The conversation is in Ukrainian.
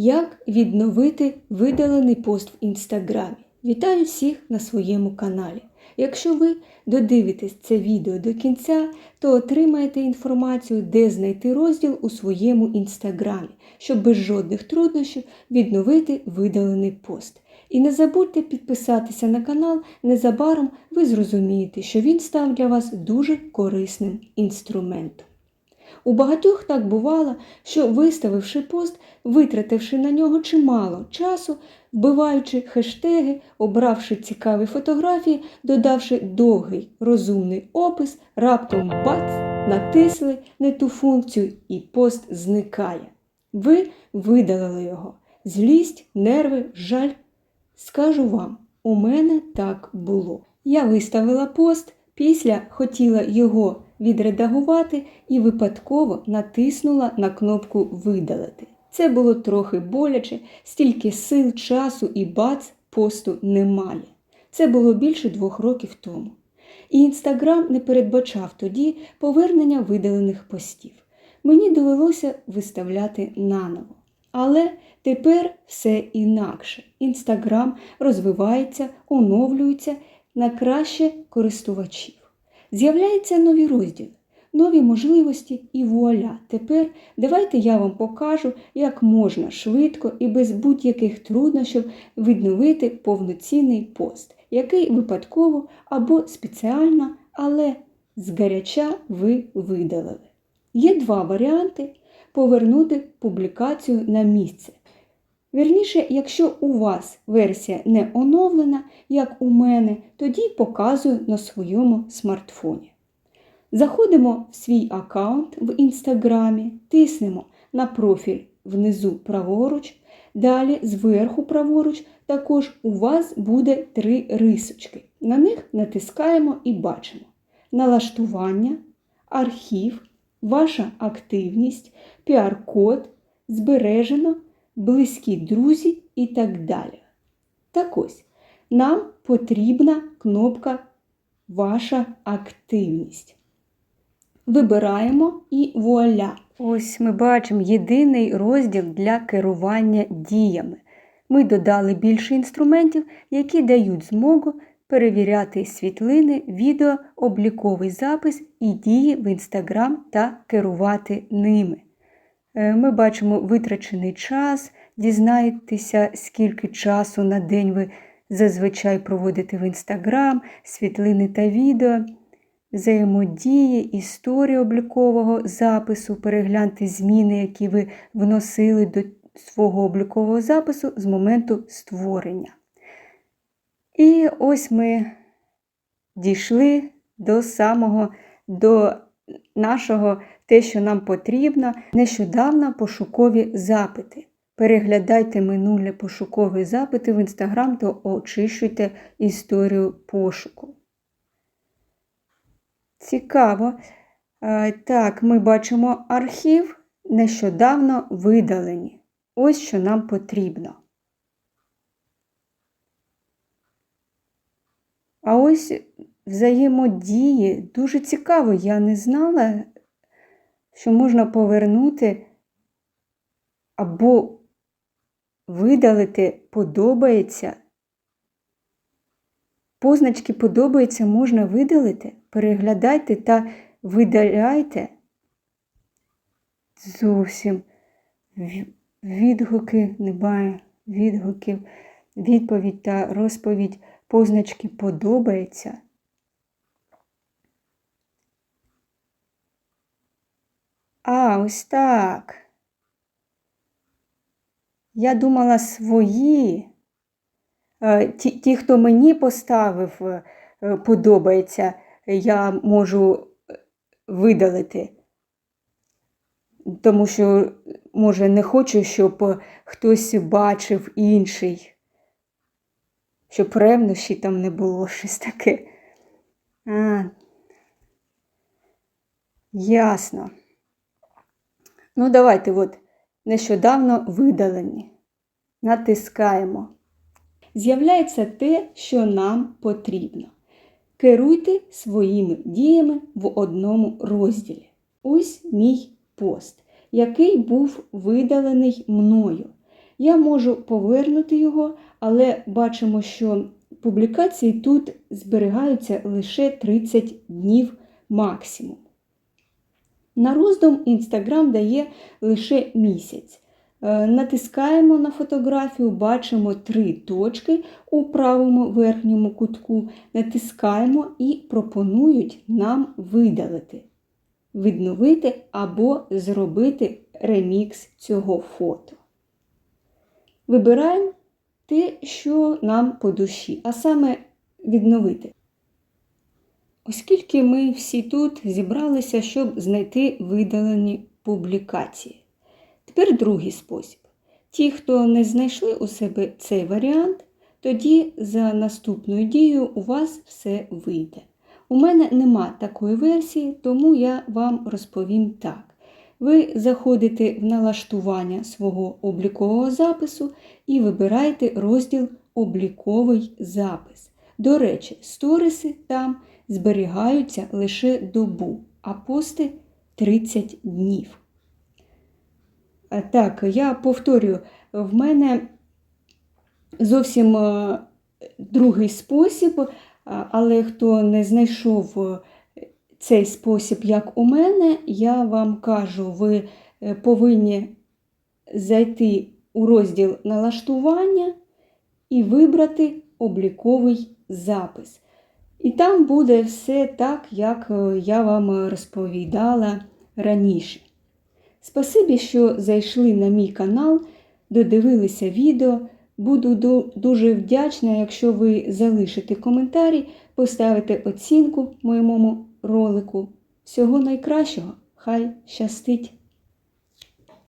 Як відновити видалений пост в інстаграмі? Вітаю всіх на своєму каналі. Якщо ви додивитесь це відео до кінця, то отримаєте інформацію, де знайти розділ у своєму інстаграмі, щоб без жодних труднощів відновити видалений пост. І не забудьте підписатися на канал, незабаром ви зрозумієте, що він став для вас дуже корисним інструментом. У багатьох так бувало, що виставивши пост, витративши на нього чимало часу, вбиваючи хештеги, обравши цікаві фотографії, додавши довгий розумний опис, раптом бац, натисли не ту функцію і пост зникає. Ви видалили його. Злість, нерви, жаль. Скажу вам, у мене так було. Я виставила пост, після хотіла його відредагувати і випадково натиснула на кнопку Видалити. Це було трохи боляче, стільки сил, часу і бац посту немає. Це було більше двох років тому. І інстаграм не передбачав тоді повернення видалених постів. Мені довелося виставляти наново. Але тепер все інакше. Інстаграм розвивається, оновлюється на краще користувачів. З'являються нові розділи, нові можливості і вуаля. Тепер давайте я вам покажу, як можна швидко і без будь-яких труднощів відновити повноцінний пост, який випадково або спеціально, але згаряча ви видалили. Є два варіанти повернути публікацію на місце. Вірніше, якщо у вас версія не оновлена, як у мене, тоді показую на своєму смартфоні. Заходимо в свій аккаунт в інстаграмі, тиснемо на профіль внизу праворуч, далі зверху праворуч також у вас буде три рисочки. На них натискаємо і бачимо налаштування, архів, ваша активність, піар-код, збережено близькі друзі і так далі. Так ось, нам потрібна кнопка Ваша активність. Вибираємо і вуаля. Ось ми бачимо єдиний розділ для керування діями. Ми додали більше інструментів, які дають змогу перевіряти світлини, відео, обліковий запис і дії в Інстаграм та керувати ними. Е, ми бачимо витрачений час, дізнаєтеся, скільки часу на день ви зазвичай проводите в Інстаграм, світлини та відео, взаємодії, історії облікового запису, перегляньте зміни, які ви вносили до свого облікового запису з моменту створення. І ось ми дійшли до самого до нашого те, що нам потрібно, нещодавно пошукові запити. Переглядайте минулі пошукові запити в Інстаграм та очищуйте історію пошуку. Цікаво. Так, ми бачимо архів нещодавно видалені. Ось що нам потрібно. А ось взаємодії дуже цікаво. Я не знала, що можна повернути або видалити подобається. Позначки подобається можна видалити, переглядайте та видаляйте зовсім відгуки, немає відгуків, відповідь та розповідь позначки подобається. А, ось так. Я думала свої. Е, ті, ті, хто мені поставив, е, подобається, я можу е, видалити. Тому що, може, не хочу, щоб хтось бачив інший, щоб ревнощі там не було щось таке. А, Ясно. Ну, давайте, от, нещодавно видалені. Натискаємо. З'являється те, що нам потрібно. Керуйте своїми діями в одному розділі. Ось мій пост, який був видалений мною. Я можу повернути його, але бачимо, що публікації тут зберігаються лише 30 днів максимум. На роздум Instagram дає лише місяць. Е, Натискаємо на фотографію, бачимо три точки у правому верхньому кутку. Натискаємо і пропонують нам видалити, відновити або зробити ремікс цього фото. Вибираємо те, що нам по душі, а саме відновити. Оскільки ми всі тут зібралися, щоб знайти видалені публікації. Тепер другий спосіб. Ті, хто не знайшли у себе цей варіант, тоді за наступною дією у вас все вийде. У мене нема такої версії, тому я вам розповім так. Ви заходите в налаштування свого облікового запису і вибираєте розділ Обліковий запис. До речі, сториси там зберігаються лише добу, а пости 30 днів. Так, я повторюю, в мене зовсім е, другий спосіб, але хто не знайшов е, цей спосіб, як у мене, я вам кажу, ви е, повинні зайти у розділ налаштування і вибрати обліковий запис. І там буде все так, як е, я вам розповідала раніше. Спасибі, що зайшли на мій канал, додивилися відео. Буду дуже вдячна, якщо ви залишите коментарі, поставите оцінку моєму ролику. Всього найкращого! Хай щастить!